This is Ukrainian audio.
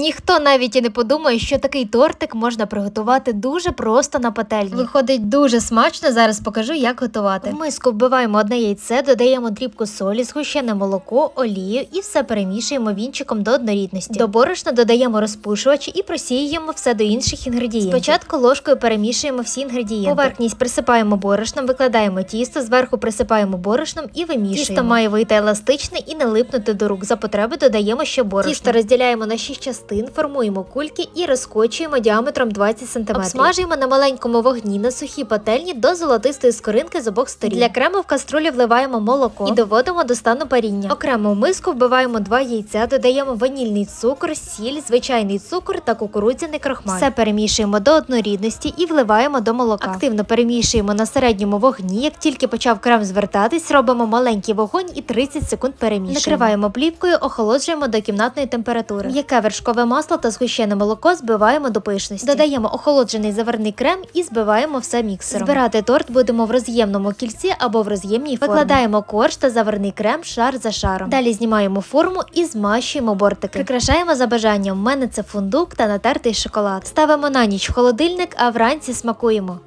Ніхто навіть і не подумає, що такий тортик можна приготувати дуже просто на пательні. Виходить дуже смачно. Зараз покажу, як готувати. В миску вбиваємо одне яйце, додаємо дрібку солі, згущене молоко, олію і все перемішуємо вінчиком до однорідності. До борошна додаємо розпушувач і просіюємо все до інших інгредієнтів. Спочатку ложкою перемішуємо всі інгредієнти. Поверхність присипаємо борошном, викладаємо тісто, зверху присипаємо борошном і вимішуємо. Тісто має вийти еластичне і не липнути до рук. За потреби додаємо ще борошно. Тісто розділяємо на 6 частин, формуємо кульки і розкочуємо діаметром 20 см. Обсмажуємо на маленькому вогні на сухій пательні до золотистої скоринки з обох сторін. Для крему в каструлі вливаємо молоко і доводимо до стану паріння. Окремо в миску вбиваємо два яйця, додаємо ванільний цукор, сіль, звичайний цукор та кукурудзяний крохмаль. Все перемішуємо до однорідності і вливаємо до молока. Активно перемішуємо на середньому вогні. Як тільки почав крем звертатись, робимо маленький вогонь і 30 секунд перемішуємо. Накриваємо плівкою, охолоджуємо до кімнатної температури. М'яке вершкове масло та згущене молоко збиваємо до пишності. Додаємо охолоджений заварний крем і збиваємо все міксером. Збирати торт будемо в роз'ємному кільці або в роз'ємній формі. Викладаємо корж та заварний крем шар за шаром. Далі знімаємо форму і змащуємо бортики. Прикрашаємо за бажанням. У мене це фундук та натертий шоколад. Ставимо на ніч в холодильник, а вранці смакуємо.